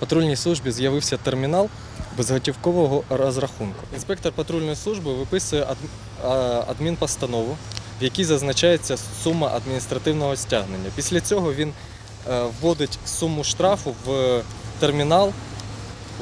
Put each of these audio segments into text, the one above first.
патрульній службі з'явився термінал безготівкового розрахунку. Інспектор патрульної служби виписує адмінпостанову, в якій зазначається сума адміністративного стягнення. Після цього він е, вводить суму штрафу в термінал,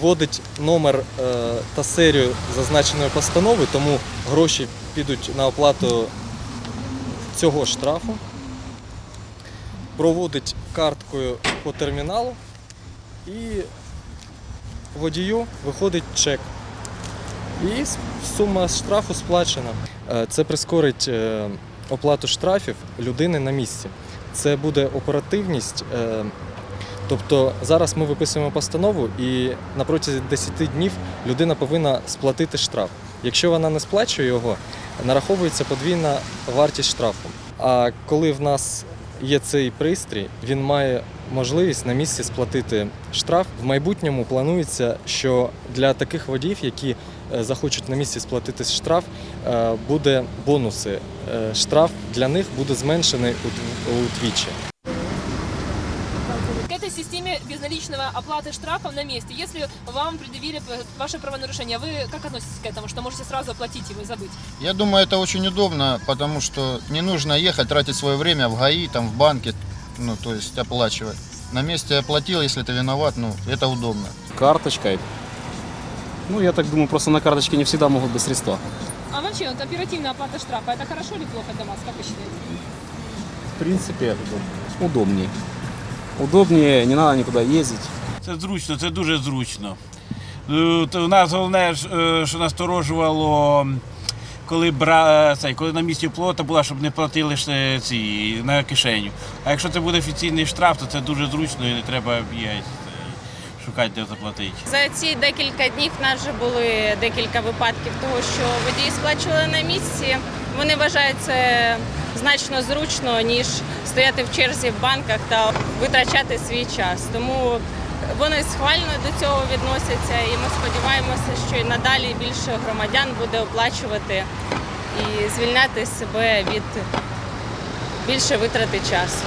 вводить номер е, та серію зазначеної постанови, тому гроші підуть на оплату цього штрафу, проводить карткою по терміналу і водію виходить чек. І сума штрафу сплачена. Е, Це прискорить е, оплату штрафів людини на місці. Це буде оперативність. е, Тобто зараз ми виписуємо постанову і на протязі 10 днів людина повинна сплатити штраф. Якщо вона не сплачує його, нараховується подвійна вартість штрафу. А коли в нас є цей пристрій, він має можливість на місці сплатити штраф. В майбутньому планується, що для таких водіїв, які е, захочуть на місці сплатити штраф, е, буде бонуси. Е, Штраф для них буде зменшений удв- удвічі. Этой системе безналичного оплаты штрафов на месте. Если вам предъявили ваше правонарушение, вы как относитесь к этому, что можете сразу оплатить его и забыть? Я думаю, это очень удобно, потому что не нужно ехать, тратить свое время в ГАИ, там, в банке, ну, то есть оплачивать. На месте оплатил, если ты виноват, ну, это удобно. карточкой. Ну, я так думаю, просто на карточке не всегда могут быть средства. А вообще, вот оперативная оплата штрафа, это хорошо или плохо для вас, как вы считаете? В принципе, удобнее. Удобнее, не надо никуда ездить. Це зручно, це дуже зручно. Е, У нас головне, е, що насторожувало, коли, бра... е, цей, коли на місці плота була, щоб не платили ці на кишеню. А якщо це буде офіційний штраф, то це дуже зручно і не треба бігати, шукати, де заплатити. За ці декілька днів нас вже були декілька випадків того, що водії сплачували на місці. Вони вважають це значно зручно, ніж стояти в черзі в банках та витрачати свій час. Тому вони схвально до цього відносяться, і ми сподіваємося, що і надалі більше громадян буде оплачувати і звільняти себе від більше витрати часу.